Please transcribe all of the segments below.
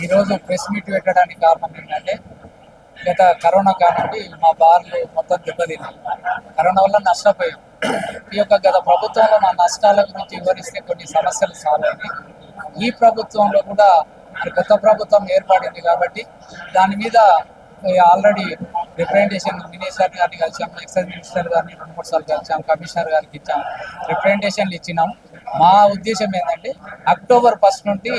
ఈరోజు press meet పెట్టడానికి కారణం ఏంటంటే గత కరోనా కారణండి మా బార్లు మొత్తం దెబ్బతిన్నాయి. కరోనా వల్ల నష్టపోయాం. ఈ యొక్క గత ప్రభుత్వంలో మా నష్టాల గురించి వివరిస్తే కొన్ని సమస్యలు సాల్వ్ అయినాయి. ఈ ప్రభుత్వంలో కూడా మరి కొత్త ప్రభుత్వం ఏర్పడింది కాబట్టి దాని మీద ఆల్రెడీ రిప్రజెంటేషన్ మినిస్టర్ గారిని కలిసాం ఎక్సైజ్ మినిస్టర్ గారిని రెండు మూడు సార్లు కలిసాం కమిషనర్ గారికి ఇచ్చాం రిప్రజెంటేషన్లు ఇచ్చినాం. మా ఉద్దేశం ఏంటంటే అక్టోబర్ ఫస్ట్ నుండి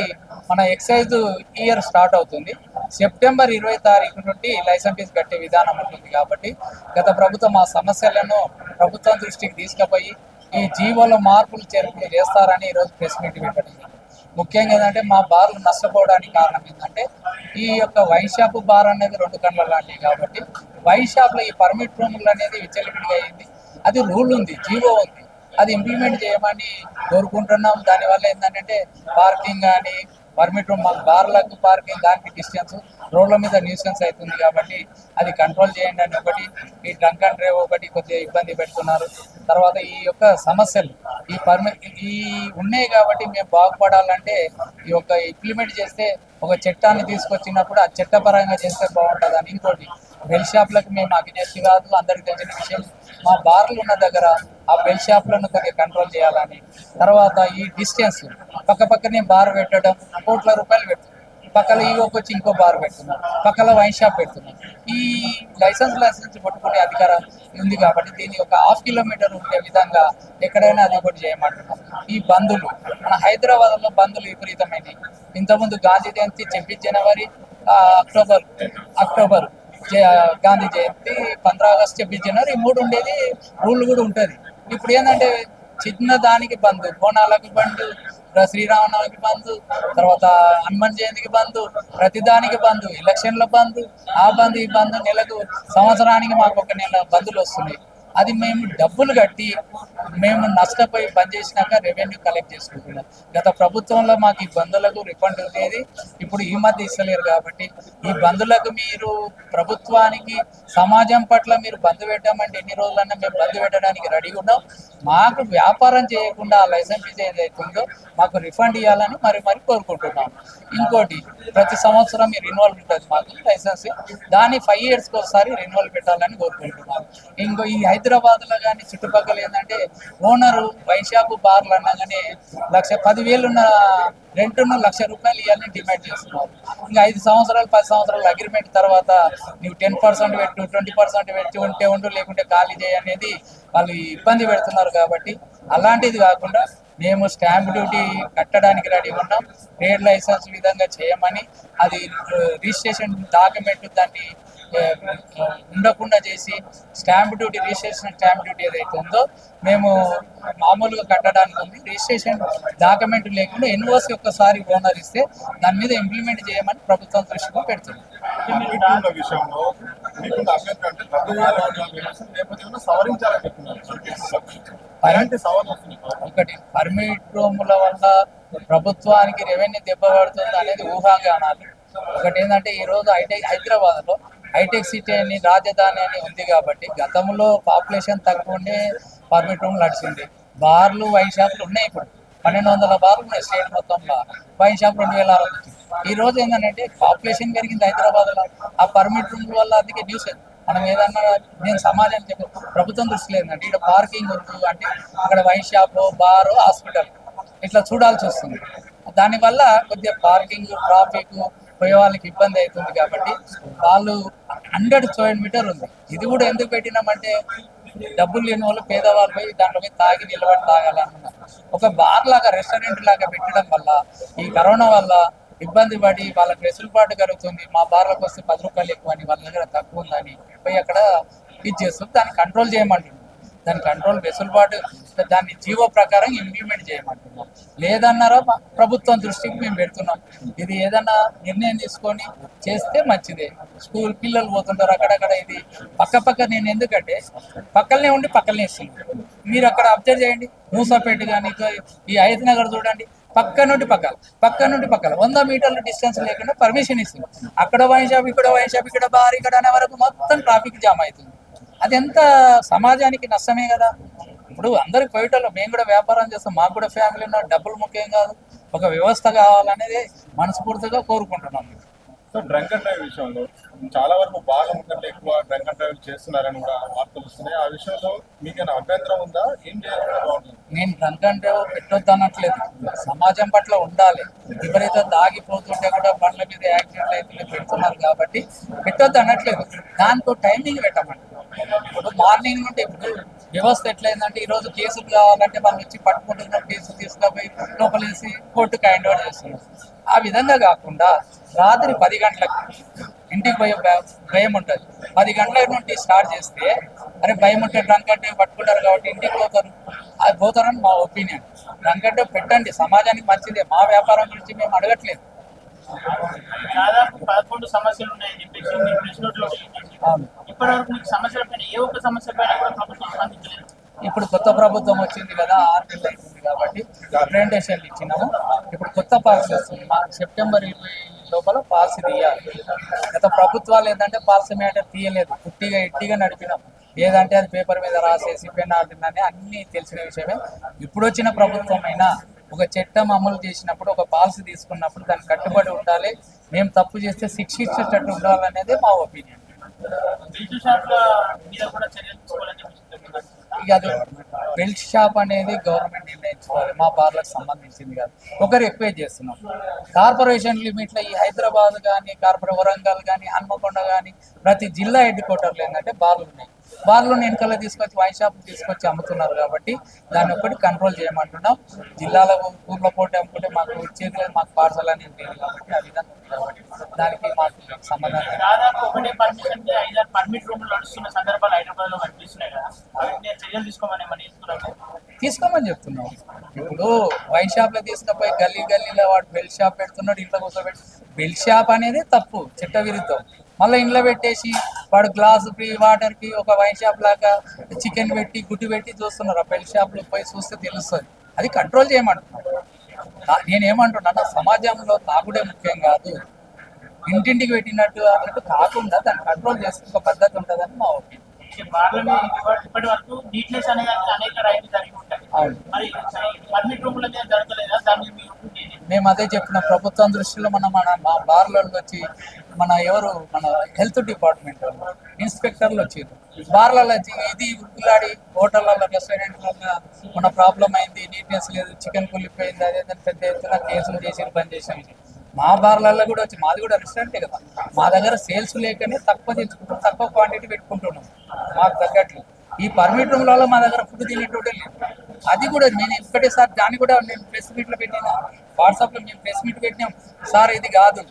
మన ఎక్సైజ్ ఇయర్ స్టార్ట్ అవుతుంది. సెప్టెంబర్ ఇరవై తారీఖు నుండి లైసెన్స్ ఫీజు కట్టే విధానం ఉంటుంది కాబట్టి గత ప్రభుత్వం ఆ సమస్యలను ప్రభుత్వం దృష్టికి తీసుకుపోయి ఈ జీవోలో మార్పులు చేర్పులు చేస్తారని ఈరోజు ప్రెస్ మీట్ పెట్టడం ముఖ్యంగా ఏంటంటే మా బార్లు నష్టపోవడానికి కారణం ఏంటంటే ఈ యొక్క వైన్ షాప్ బార్ అనేది రెండు గంటల లాంటివి కాబట్టి వైన్ షాప్లో ఈ పర్మిట్ రూములు అనేది విచ్చలవిడిగా అయింది. అది రూల్ ఉంది జీవో ఉంది. అది ఇంప్లిమెంట్ చేయమని కోరుకుంటున్నాం. దానివల్ల ఏంటంటే పార్కింగ్ కానీ పర్మిట్ బార్లకు పార్కింగ్ దానికి డిస్టెన్స్ రోడ్ల మీద న్యూసెన్స్ అవుతుంది కాబట్టి అది కంట్రోల్ చేయండి అని ఒకటి ఈ డ్రంక్ అండ్ డ్రైవ్ ఒకటి కొద్దిగా ఇబ్బంది పెడుతున్నారు. తర్వాత ఈ యొక్క సమస్యలు ఈ పర్మి ఈ ఉన్నాయి కాబట్టి మేము బాగుపడాలంటే ఈ యొక్క ఇంప్లిమెంట్ చేస్తే ఒక చట్టాన్ని తీసుకొచ్చినప్పుడు ఆ చట్టపరంగా చేస్తే బాగుంటుంది అని ఇంకోటి. బెల్ షాప్లకు మేము అగ్నేస్ట్ కాదు అందరికి తెలిసిన విషయం. మా బార్లు ఉన్న దగ్గర ఆ బెల్ షాప్లను కొద్దిగా కంట్రోల్ చేయాలని. తర్వాత ఈ డిస్టెన్స్ పక్క పక్కనే బార్ పెట్టడం కోట్ల రూపాయలు పెడుతుంది. పక్కన ఈగోకి వచ్చి ఇంకో బార్ పెడుతున్నాం పక్కన వైన్ షాప్ పెడుతున్నాం ఈ లైసెన్స్ లైసెన్స్ పట్టుకునే అధికారం ఉంది కాబట్టి దీన్ని ఒక హాఫ్ కిలోమీటర్ ఉండే విధంగా ఎక్కడైనా అది ఒకటి చేయమంటున్నాం. ఈ బంధులు మన హైదరాబాద్లో బంధులు విపరీతమైనవి. ఇంతకుముందు గాంధీ జయంతి చెప్పి జనవరి ఆ, అక్టోబర్ అక్టోబర్ జ- గాంధీ జయంతి పంద్రా ఆగస్ట్ చెప్పి జనవరి ఈ మూడు ఉండేది రూల్ కూడా ఉంటుంది. ఇప్పుడు ఏంటంటే చిన్న దానికి బంద్ బోనాలకు బంద్ శ్రీరామనవమికి బంద్ తర్వాత హనుమాన్ జయంతికి బంద్ ప్రతిదానికి బంద్ ఎలక్షన్ల బంద్ ఆ బంద్ ఈ బంద్ నెలకు సంవత్సరానికి మాకు ఒక నెల బంధులు వస్తున్నాయి. అది మేము డబ్బులు కట్టి మేము నష్టపోయి పనిచేసినాక చేసినాక రెవెన్యూ కలెక్ట్ చేసుకుంటున్నాం. గత ప్రభుత్వంలో మాకు ఈ బంధులకు రిఫండ్ ఉండేది. ఇప్పుడు ఈ మధ్య ఇస్తలేరు కాబట్టి ఈ బంధులకు మీరు ప్రభుత్వానికి సమాజం పట్ల మీరు బంధు పెట్టామంటే ఎన్ని రోజులన్నా మేము బంధు పెట్టడానికి రెడీగా ఉన్నాం. మాకు వ్యాపారం చేయకుండా ఆ లైసెన్స్ ఫీజు ఏదైతుందో మాకు రిఫండ్ ఇవ్వాలని మరి మరి కోరుకుంటున్నాం. ఇంకోటి ప్రతి సంవత్సరం మీరు రిన్యువల్ ఉంటుంది మాకు లైసెన్స్ దాన్ని ఫైవ్ ఇయర్స్కి ఒకసారి రిన్యువల్ పెట్టాలని కోరుకుంటున్నాం. ఇంకో ఈ హైదరాబాద్లో కానీ చుట్టుపక్కల ఏంటంటే ఓనరు వైన్ షాప్ బార్లు కానీ లక్ష పదివేలు ఉన్న రెంట్ను లక్ష రూపాయలు ఇవ్వాలని డిమాండ్ చేస్తున్నారు. ఇంకా ఐదు సంవత్సరాలు పది సంవత్సరాలు అగ్రిమెంట్ తర్వాత నువ్వు టెన్ పర్సెంట్ పెట్టు ట్వంటీ పర్సెంట్ పెట్టి ఉంటే ఉండు లేకుంటే ఖాళీ చేయి అనేది వాళ్ళు ఇబ్బంది పెడుతున్నారు కాబట్టి అలాంటిది కాకుండా మేము స్టాంప్ డ్యూటీ కట్టడానికి రెడీ ఉన్నాం. ట్రేడ్ లైసెన్స్ విధంగా చేయమని అది uh, రిజిస్ట్రేషన్ డాక్యుమెంట్ దాన్ని ఉండకుండా చేసి stamp duty registration stamp duty ఏదైతే ఉందో మేము మామూలుగా కట్టడానికి ఉంది రిజిస్ట్రేషన్ డాక్యుమెంట్ లేకుండా ఎన్ఓసి ఒక్కసారి ఓనర్ ఇస్తే దాని మీద ఇంప్లిమెంట్ చేయమని ప్రభుత్వం దృష్టిలో పెడుతుంది ఒకటి పర్మిట్ రూముల వల్ల ప్రభుత్వానికి రెవెన్యూ దెబ్బ పడుతుంది అనేది ఊహాగానాలు. ఒకటి ఏంటంటే ఈ రోజు హైటెక్ హైదరాబాద్లో హైటెక్ సిటీ అని రాజధాని అని ఉంది కాబట్టి గతంలో పాపులేషన్ తక్కువ ఉండే పర్మిట్ రూమ్ నడిచింది. బార్లు వైన్ షాపులు ఉన్నాయి ఇప్పుడు. పన్నెండు వందల బార్లు ఉన్నాయి స్టేట్ మొత్తంలో. వైన్ షాప్ రెండు వేల ఆరు ఈ రోజు ఏంటంటే పాపులేషన్ పెరిగింది హైదరాబాద్లో. ఆ పర్మిట్ రూమ్ వల్ల అందుకే న్యూస్ మనం ఏదన్నా నేను సమాజానికి చెప్పు ప్రభుత్వం దృష్టి లేదంటే ఇక్కడ పార్కింగ్ ఉంది అంటే అక్కడ వైన్ షాప్ బారు హాస్పిటల్ ఇట్లా చూడాల్సి వస్తుంది. దానివల్ల కొద్దిగా పార్కింగ్ ట్రాఫిక్ పోయే వాళ్ళకి ఇబ్బంది అవుతుంది కాబట్టి వాళ్ళు హండ్రెడ్ స్క్వేర్ మీటర్ ఉంది. ఇది కూడా ఎందుకు పెట్టినామంటే డబ్బులు లేని వాళ్ళు పేదవాళ్ళు పోయి దాంట్లో పోయి తాగి నిలబడి తాగాలనుకున్నారు. ఒక బార్ లాగా రెస్టారెంట్ లాగా పెట్టడం వల్ల ఈ కరోనా వల్ల ఇబ్బంది పడి వాళ్ళకి వెసులుబాటు కలుగుతుంది. మా బార్లకు వస్తే పది రూపాయలు ఎక్కువ అని వాళ్ళ దగ్గర తక్కువ ఉందని పోయి అక్కడ ఇది చేస్తుంది దాన్ని కంట్రోల్ చేయమంటుంది దాని కంట్రోల్ వెసులుబాటు దాన్ని జీవో ప్రకారం ఇంప్లిమెంట్ చేయమంటున్నాం. లేదన్నారో ప్రభుత్వం దృష్టికి మేము పెడుతున్నాం. ఇది ఏదన్నా నిర్ణయం తీసుకొని చేస్తే మంచిదే. స్కూల్ పిల్లలు పోతుంటారు అక్కడక్కడ ఇది. పక్క పక్క నేను ఎందుకంటే పక్కనే ఉండి పక్కనే ఇస్తున్నాను మీరు అక్కడ అబ్జర్వ్ చేయండి. మూసాపేట కానీ ఈ హైత్ నగర్ చూడండి. పక్క నుండి పక్కల పక్క నుండి పక్కల వంద మీటర్ల డిస్టెన్స్ లేకుండా పర్మిషన్ ఇస్తుంది అక్కడ వైన్ షాప్ ఇక్కడ వైన్ షాప్ ఇక్కడ బార్ ఇక్కడ అనే వరకు మొత్తం ట్రాఫిక్ జామ్ అవుతుంది. అది ఎంత సమాజానికి నష్టమే కదా? ఇప్పుడు అందరికి పోయేటోళ్ళు మేము కూడా వ్యాపారం చేస్తాం మాకు కూడా ఫ్యామిలీ ఉన్నా డబ్బులు ముఖ్యం కాదు. ఒక వ్యవస్థ కావాలనేది మనస్ఫూర్తిగా కోరుకుంటున్నాం. సో డ్రంక్ అండ్ డ్రైవ్ విషయంలో చాలా వరకు బాగా ముక్కలు ఎక్కువ డ్రంక్ అండ్ డ్రైవ్ చేస్తున్నారని కూడా వార్తలు వస్తున్నాయి. ఆ విషయంలో మీకేమైనా అభ్యంతరం ఉందా? ఏం చేయాలంటే బాగుంటుంది? నేను డ్రంక్ అంటే పెట్టొద్దు అనట్లేదు సమాజం పట్ల ఉండాలి. విపరీతం దాగిపోతుంటే కూడా బండ్ల మీద యాక్సిడెంట్ అయితే పెడుతున్నారు కాబట్టి పెట్టొద్దు అనట్లేదు దానికి టైమింగ్ పెట్టమండి. మార్నింగ్ నుండి ఇప్పుడు వ్యవస్థ ఎట్లయిందంటే ఈ రోజు కేసులు కావాలంటే మనం వచ్చి పట్టుకుంటున్న కేసులు తీసుకుపోయి లోపలేసి కోర్టుకు హ్యాండ్ ఓవర్ చేస్తున్నాం. ఆ విధంగా కాకుండా రాత్రి పది గంటలకు ఇంటికి పోయే భయం ఉంటుంది. పది గంటల నుండి స్టార్ట్ చేస్తే అరే భయం ఉంటే డ్రంక్ అంటే పట్టుకుంటారు కాబట్టి ఇంటికి పోతారు. అది పోతారని మా ఒపీనియన్. డ్రంక్ అంటే పెట్టండి సమాజానికి మంచిదే. మా వ్యాపారం గురించి మేము అడగట్లేదు. దాదాపు పదకొండు సమస్యలు ఉన్నాయని చెప్పేసి మీరు ప్రెస్ ఇప్పటి వరకు మీకు సమస్యల పైన ఏ ఒక్క సమస్య పైన కూడా ప్రభుత్వం స్పందించలేదు. ఇప్పుడు కొత్త ప్రభుత్వం వచ్చింది కదా ఆరు నెలలు అవుతుంది కాబట్టి రిప్రజెంటేషన్లు ఇచ్చినాము. ఇప్పుడు కొత్త పాలసీ వస్తుంది. మా సెప్టెంబర్ ఇరవై లోపల పాలసీ తీయాలి. గత ప్రభుత్వాలు ఏంటంటే పాలసీ మ్యాటర్ తీయలేదు. పుట్టిగా ఇట్టిగా నడిపినాం. ఏదంటే అది పేపర్ మీద రాసేసి పెన్ ఆర్డినని అన్నీ తెలిసిన విషయమే. ఇప్పుడు వచ్చిన ప్రభుత్వం అయినా ఒక చట్టం అమలు చేసినప్పుడు ఒక పాలసీ తీసుకున్నప్పుడు దానికి కట్టుబడి ఉండాలి. మేము తప్పు చేస్తే శిక్షించేటట్టు ఉండాలనేదే మా ఒపీనియన్. ఇక అది బెల్ట్ షాప్ అనేది గవర్నమెంట్ నిర్ణయించుకోవాలి. మా బార్లకు సంబంధించింది కాదు. ఒకరు ఎక్కువ చేస్తున్నాం. కార్పొరేషన్ లిమిట్లో ఈ హైదరాబాద్ కానీ కార్పొరేట్ వరంగల్ కానీ హన్మకొండ కానీ ప్రతి జిల్లా హెడ్ క్వార్టర్లు ఏంటంటే బార్లు ఉన్నాయి. బార్లు వెనకాల తీసుకొచ్చి వైన్ షాప్ తీసుకొచ్చి అమ్ముతున్నారు కాబట్టి దాన్ని ఒకటి కంట్రోల్ చేయమంటున్నాం. జిల్లాలో ఊర్లో పోటీ అమ్ముకుంటే మాకు వచ్చేది లేదు మాకు పార్సల్ అనేది లేదు కాబట్టి ఆ విధంగా కాబట్టి దానికి మాకు సంబంధం చర్యలు తీసుకోమని చెప్తున్నాం. ఇప్పుడు వైన్ షాప్లో తీసుకుపోయి గల్లీ గల్లీలో వాడు బెల్ షాప్ పెడుతున్నాడు ఇంట్లో కూర్చోబెట్టి బెల్ షాప్ అనేది తప్పు చట్ట విరుద్ధం. మళ్ళీ ఇంట్లో పెట్టేసి వాడు గ్లాస్ ఫ్రీ వాటర్కి ఒక వైన్ షాప్ లాగా చికెన్ పెట్టి గుడ్డు పెట్టి చూస్తున్నారు. ఆ బెల్ షాప్లో పోయి చూస్తే తెలుస్తుంది. అది కంట్రోల్ చేయమంటున్నాను నేనేమంటున్నా సమాజంలో తాగుడే ముఖ్యం కాదు. ఇంటింటికి పెట్టినట్టు అన్నట్టు కాకుండా దాన్ని కంట్రోల్ చేసే ఒక పద్ధతి ఉంటుందని మా ఒపీనియన్. ఈ బార్ల మీద ఇప్పటి- ఇప్పటి వరకు నీట్నెస్ అనే దానికి అనేక రైతులు జరిగి ఉంటాయి. అవును. మరి పర్మిట్ రూముల మీద జరగలేదా? దాన్ని మీ? మేము అదే చెప్పిన ప్రభుత్వం దృష్టిలో మన మన మా బార్లలో వచ్చి మన ఎవరు? మన హెల్త్ డిపార్ట్మెంట్ ఇన్స్పెక్టర్లు వచ్చారు. బార్లలో ఇది ఉరుకులాడి హోటళ్ళలో రెస్టారెంట్లలో మన ప్రాబ్లం అయింది నీట్నెస్ లేదు చికెన్ కులిపోయింది అదేదని పెద్ద ఎత్తున కేసులు చేసి బంద్ చేసాం మా బార్లలో కూడా వచ్చి మాది కూడా రెస్టారెంటే కదా. మా దగ్గర సేల్స్ లేకనే తక్కువ తెచ్చుకుంటాం తక్కువ క్వాంటిటీ పెట్టుకుంటున్నాం. మాకు తగ్గట్లు. ఈ పర్మిట్ రూమ్లలో మా దగ్గర ఫుడ్ తినేటోటే లేదు. అది కూడా నేను ఇప్పటిసారి దాన్ని కూడా నేను ప్రెస్ మీట్లో పెట్టిన వాట్సాప్లో మేము ప్రెస్ మీట్ పెట్టినాం. సార్ ఇది కాదు.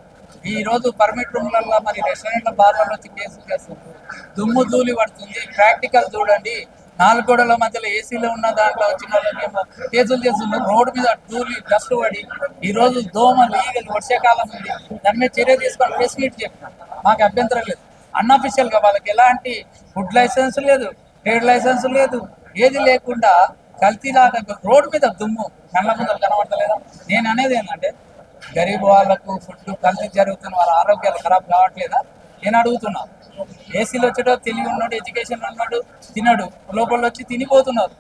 ఈ రోజు పర్మిట్ రూమ్లలో మరి రెస్టారెంట్ల బార్లలో వచ్చి కేసులు చేస్తున్నారు దుమ్ము ధూళి పడుతుంది. ప్రాక్టికల్ చూడండి. నాలుగు గోడల మధ్యలో ఏసీలో ఉన్న దాంట్లో వచ్చిన వాళ్ళకేమో కేసులు చేస్తున్నారు. రోడ్డు మీద ధూళి డస్ట్ పడి ఈ రోజు దోమలు ఈగలు వర్షాకాలం ఉంది. దాని మీద చర్య తీసుకొని ప్రెస్ మీట్ మాకు అభ్యంతరం లేదు. అన్అఫీషియల్గా వాళ్ళకి ఎలాంటి ఫుడ్ లైసెన్స్ లేదు ట్రేడ్ లైసెన్స్ లేదు. ఏది లేకుండా కల్తీలాగా రోడ్డు మీద దుమ్ము కళ్ళ ముందర కనబడతలేదా? నేను అనేది ఏంటంటే గరీబ్ వాళ్ళకు ఫుడ్ కల్తీ జరుగుతున్న వారి ఆరోగ్యాలు ఖరాబ్ కావట్లేదా? నేను అడుగుతున్నా. ఏసీలు వచ్చేటో తెలివి ఉన్నాడు ఎడ్యుకేషన్ ఉన్నాడు తినడు లోపల వచ్చి తినిపోతున్నారు.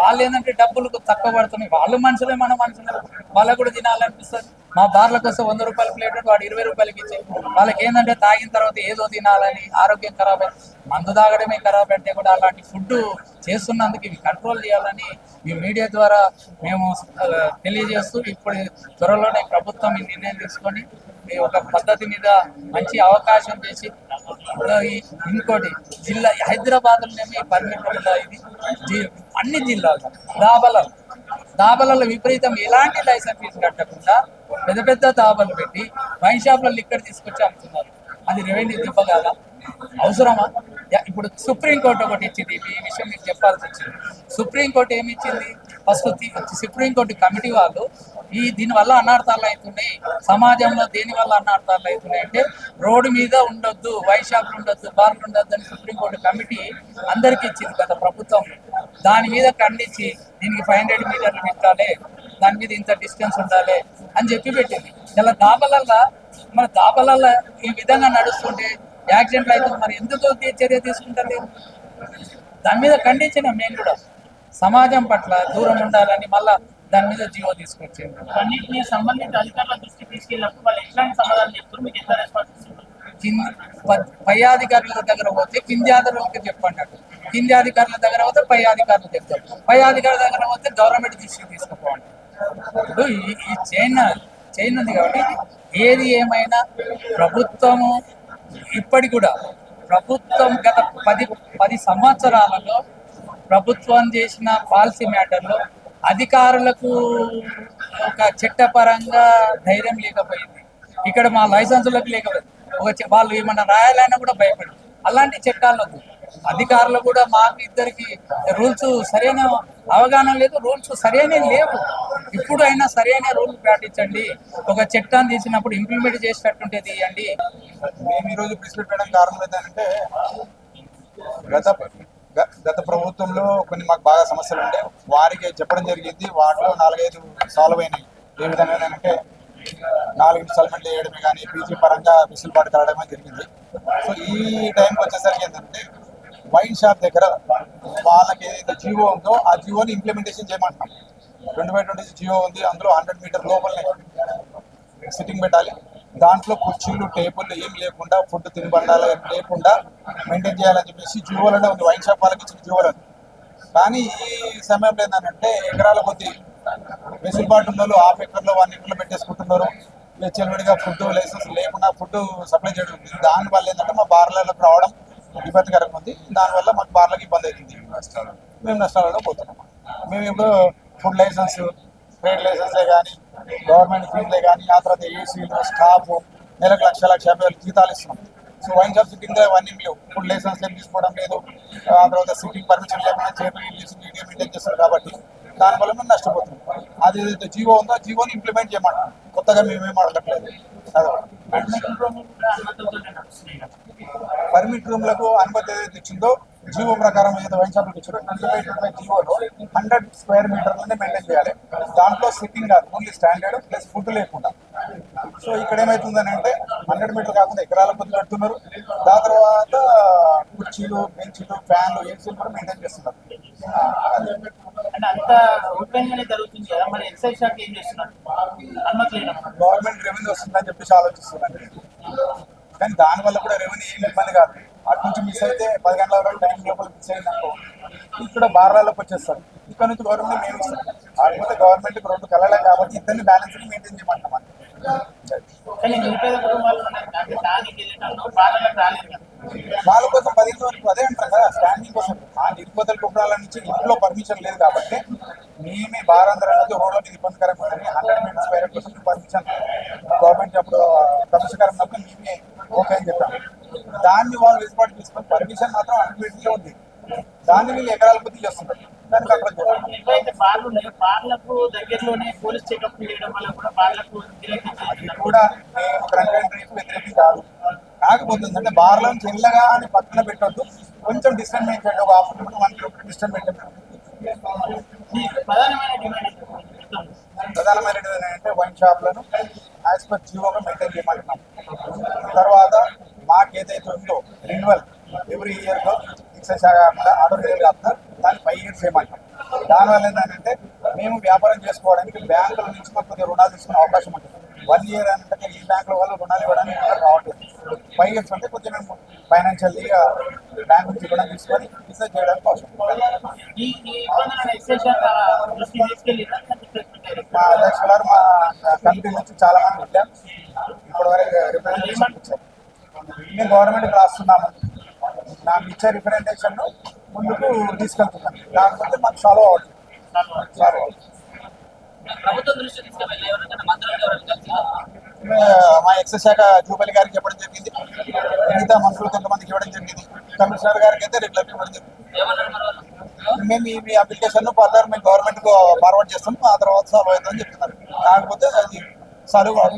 వాళ్ళు ఏంటంటే డబ్బులు తక్కువ పడుతున్నాయి. వాళ్ళు మనుషులే మన మనుషులే. వాళ్ళకు కూడా తినాలనిపిస్తుంది. మా బార్లకు వస్తే వంద రూపాయల ప్లేట్ వాడు ఇరవై రూపాయలకి ఇచ్చే వాళ్ళకి ఏంటంటే తాగిన తర్వాత ఏదో తినాలని ఆరోగ్యం ఖరాబ్. అయింది మందు తాగడమే ఖరాబ్ అంటే కూడా అలాంటి ఫుడ్ చేస్తున్నందుకు ఇవి కంట్రోల్ చేయాలని ఈ మీడియా ద్వారా మేము తెలియజేస్తూ ఇప్పుడు త్వరలోనే ప్రభుత్వం ఈ నిర్ణయం తీసుకొని ఈ ఒక పద్ధతి మీద మంచి అవకాశం చేసి ఇంకోటి జిల్లా హైదరాబాద్లోనేమో ఈ పర్మిట్ ఇది అన్ని జిల్లాల్లో దాబలలో. దాబలలో విపరీతం ఎలాంటి లైసెన్స్ ఫీజు కట్టకుండా పెద్ద పెద్ద దాబలు పెట్టి వైన్ షాప్లలో లిక్కర్ తీసుకొచ్చి అమ్ముతున్నారు. అది రెవెన్యూ దెబ్బ కాదా? అవసరమా? ఇప్పుడు సుప్రీంకోర్టు ఒకటి ఇచ్చింది. ఈ విషయం మీకు చెప్పాల్సి వచ్చింది. సుప్రీంకోర్టు ఏమి ఇచ్చింది? ఫస్ట్ సుప్రీంకోర్టు కమిటీ వాళ్ళు ఈ దీని వల్ల అనార్థాలు అవుతున్నాయి. సమాజంలో దేని వల్ల అనార్థాలు అవుతున్నాయి అంటే రోడ్డు మీద ఉండొద్దు వైన్ షాపులు ఉండొద్దు బార్లు ఉండొద్దు అని సుప్రీంకోర్టు కమిటీ అందరికి ఇచ్చింది గత ప్రభుత్వం. దాని మీద ఖండించి దీనికి ఫైవ్ హండ్రెడ్ మీటర్లు పెట్టాలి దాని మీద ఇంత డిస్టెన్స్ ఉండాలి అని చెప్పి పెట్టింది. ఇలా దాబలల్లా మన దాబలల్లా ఈ విధంగా నడుస్తుంటే యాక్సిడెంట్లు అయితే మరి ఎందుకు చర్య తీసుకుంటారు? దాని మీద ఖండించినాం మేము కూడా. సమాజం పట్ల దూరం ఉండాలని మళ్ళా దాని మీద జీవో తీసుకొచ్చింది అన్నింటినీ సంబంధిత అధికారుల దృష్టికి తీసుకెళ్ళినప్పుడు వాళ్ళు ఎట్లాంటి సమాధానం చెప్తారు? మీకు ఎంత రెస్పాన్స్ ఇస్తున్నారు కింది ప- అధికారుల దగ్గర పోతే కింది అధికారులకు చెప్పండి అటు. కింది అధికారుల దగ్గర పోతే పై అధికారులు చెప్తారు. పై అధికారుల దగ్గర పోతే గవర్నమెంట్ దృష్టికి తీసుకుపోండి. ఇప్పుడు ఈ చైన్ చైన్ ఉంది కాబట్టి ఏది ఏమైనా ప్రభుత్వము ఇప్పటి కూడా ప్రభుత్వం గత పది పది సంవత్సరాలలో ప్రభుత్వం చేసిన పాలసీ మ్యాటర్లో అధికారులకు ఒక చట్టపరంగా ధైర్యం లేకపోయింది. ఇక్కడ మా లైసెన్సులకు లేకపోయింది. ఒక వాళ్ళు ఏమన్నా రాయాలైనా కూడా భయపడి అలాంటి చట్టాలు వద్దు. అధికారులు కూడా మాకు ఇద్దరికి రూల్స్ సరైన అవగాహన లేదు. రూల్స్ సరైన లేవు. ఇప్పుడు అయినా సరైన రూల్ పాటించండి. ఒక చట్టాన్ని తీసినప్పుడు ఇంప్లిమెంట్ చేసేటట్టుంటే తీయండి మేము ఈరోజు ప్రెస్ మీట్ కారణం ఏంటంటే గత గత ప్రభుత్వంలో కొన్ని మాకు బాగా సమస్యలు ఉండే వారికి చెప్పడం జరిగింది వాటిలో నాలుగైదు సాల్వ్ అయినాయి. ఏ విధంగా అంటే నాలుగు ఇన్స్టాల్మెంట్లు వేయడమే కానీ పీజీ పరంగా వెసులుబాటు కలడమే జరిగింది. సో ఈ టైంకి వచ్చేసరికి ఏంటంటే వైన్ షాప్ దగ్గర వాళ్ళకి ఏదైతే జియో ఉందో ఆ జియోని ఇంప్లిమెంటేషన్ చేయమంటున్నాం. ట్వంటీ ఫైవ్ ట్వంటీ జియో ఉంది అందులో హండ్రెడ్ మీటర్ లోపలనే సిట్టింగ్ పెట్టాలి. దాంట్లో కుర్చీలు టేబుల్ ఏం లేకుండా ఫుడ్ తినబండాలు లేకుండా మెయింటైన్ చేయాలని చెప్పేసి జియోలోనే ఉంది వైన్ షాప్ వాళ్ళకి ఇచ్చిన జియోలను కానీ ఈ సమయంలో ఏంటంటే ఎకరాల కొద్ది వెసులుబాటు ఉన్న హాఫ్ ఎకర్లో వన్ ఎకర్లో పెట్టేసుకుంటున్నారు. విడిగా ఫుడ్ లైసెన్స్ లేకుండా ఫుడ్ సప్లై చేయడం దానివల్ల ఏంటంటే మా బార్లకు రావడం ఇబ్బందికరంగా ఉంది. దానివల్ల మాకు బార్లకు ఇబ్బంది అవుతుంది. మేము నష్టాలలో పోతున్నాం. మేము ఇప్పుడు ఫుడ్ లైసెన్స్ ట్రేడ్ లైసెన్సే కానీ గవర్నమెంట్ ఫీల్డ్లే కానీ ఆ తర్వాత ఏసీలు స్టాఫ్ నెలకు లక్ష లక్ష యాభై వేలు జీతాలు ఇస్తున్నాం. సో వైన్ షాప్స్ కింద అవన్నీ లేవు. ఫుడ్ లైసెన్స్ ఏం తీసుకోవడం లేదు. ఆ తర్వాత సిట్టింగ్ పర్మిషన్ లేకుండా చైర్మన్ మీడియా మెయింటైన్ చేస్తారు కాబట్టి దానివల్ల మేము నష్టపోతున్నాం. అది ఏదైతే జీవో ఉందో జీవోని ఇంప్లిమెంట్ చేయమంటాం కొత్తగా మేమేం అడగట్లేదు. అదే. రూమ్ పర్మిట్ రూమ్లకు అనుమతి ఏదైతే ఇచ్చిందో జీవో ప్రకారం ఏదైతే వైన్ షాప్లకు ఇచ్చారో ట్వంటీ ఫైవ్ ట్వంటీ ఫైవ్ జీవోలో హండ్రెడ్ స్క్వేర్ మీటర్లోనే మెయింటైన్ చేయాలి. దాంట్లో సిట్టింగ్ కాదు ఓన్లీ స్టాండర్డ్ ప్లస్ ఫుడ్ లేకుండా. సో ఇక్కడ ఏమవుతుందని అంటే హండ్రెడ్ మీటర్ కాకుండా ఎకరాల కొద్ది కడుతున్నారు. దాని తర్వాత కుర్చీలు బెంచీలు ఫ్యాన్లు ఏసీలు కూడా మెయింటైన్ చేస్తున్నారు. అంటే అంత ఓపెన్ గానే జరుగుతుంది కదా మరి ఎక్సైజ్ శాఖ ఏం చేస్తున్నారు? అనుమతి లేనప్పుడు. గవర్నమెంట్ రెవెన్యూ వస్తుందని చెప్పేసి ఆలోచిస్తున్నాను కానీ దానివల్ల కూడా రెవెన్యూ ఏమి ఇబ్బంది కాదు. అటు నుంచి మిస్ అయితే పది గంటల వరకు టైం లోపల మిస్ అయిందనుకో ఇక్కడ బార్రాలకు వచ్చేస్తారు. ఇక్కడ నుంచి గవర్నమెంట్ మేము ఇస్తాం. కాకపోతే గవర్నమెంట్ రెండు కలలే కాబట్టి ఇద్దరిని బ్యాలెన్స్ మెయింటైన్ చేయమంటాం. కానీ నిరుపేద కుటుంబాలు వాళ్ళ కోసం పదిహేను వరకు అదే అంటారు కదా స్టాండింగ్ కోసం నిరుపేదల కుటుంబాల నుంచి ఇంట్లో పర్మిషన్ లేదు కాబట్టి మేమే బారాంధ్ర అనేది రోడ్ల మీద ఇబ్బందికరంగా ఉందని హండ్రెడ్ మీటర్స్ వేరే కోసం పర్మిషన్ గవర్నమెంట్ అప్పుడు కమిషనర్ ఉన్నప్పుడు మేమే ఓకే అని చెప్పాం. దాన్ని వాళ్ళు ఏర్పాటు చేసుకొని పర్మిషన్ మాత్రం హండ్రెడ్ మీటర్స్లో ఉంది. దాన్ని వీళ్ళు ఎకరాల కొద్ది చేస్తున్నారు. దానికి అక్కడ కూడా బార్లకు అది కూడా మేము డ్రంక్ అండ్ డ్రైవ్ వ్యతిరేకం కాదు. కాకపోతే ఏంటంటే బార్లో నుంచి వెళ్ళగా అని పక్కన పెట్టొద్దు. కొంచెం డిస్టెన్స్ మెయింటైన్ ఒక half kilometre one kilometre distance maintain ప్రధానమైన డిమాండ్ ఏంటంటే వైన్ షాప్లను యాజ్ పర్ జియోగా మెయింటైన్ చేయమంటున్నాం తర్వాత మాకు ఏదైతే ఉందో రెన్యువల్ ఎవ్రీ ఇయర్లో ఎక్సైజ్ కాకుండా ఆర్డర్ ఇయర్ కాకుండా దాన్ని ఫైవ్ ఇయర్స్ చేయమంటాం దానివల్ల ఏంటంటే మేము వ్యాపారం చేసుకోవడానికి బ్యాంకుల నుంచి కొద్దిగా రుణాలు తీసుకునే అవకాశం ఉంటుంది. వన్ ఇయర్ అంటే ఈ బ్యాంకుల వాళ్ళు రుణాలు ఇవ్వడానికి రావట్లేదు. ఫైవ్ ఇయర్స్ అంటే కొద్దిగా మేము ఫైనాన్షియల్గా బ్యాంక్ నుంచి రుణం తీసుకొని బిజినెస్ చేయడానికి అవసరం. మా అధ్యక్షులు గారు మా కమిటీ నుంచి చాలా మంది వెళ్ళాం ఇప్పటివరకు రిప్రజెంటేషన్ ఇచ్చారు. మేము గవర్నమెంట్కి రాస్తున్నాము. నాకు ఇచ్చే రిప్రజెంటేషన్ ముందుకు తీసుకెళ్తున్నాం కాకపోతే మాకు సాల్వ్ అవ్వట్లేదు. సాల్వ్ అవ్వట్లేదు. ప్రభుత్వం దృష్టి తీసుకెళ్ళి ఎవరికైనా మంత్రులు ఎవరైనా కలిసి మా ఎక్సైజ్ శాఖ జూపల్లి గారికి ఇవ్వడం జరిగింది. మిగతా మంత్రులు కొంతమందికి ఇవ్వడం జరిగింది. కమిషనర్ గారికి అయితే రెగ్యులర్ ఇవ్వడం జరిగింది. మేము ఈ- మీ అప్లికేషన్ ఫర్దర్ మేము గవర్నమెంట్కు ఫార్వర్డ్ చేస్తాం ఆ తర్వాత సాల్వ్ అవుతుందని చెప్తున్నారు. కాకపోతే అది సాల్వ్ కాదు.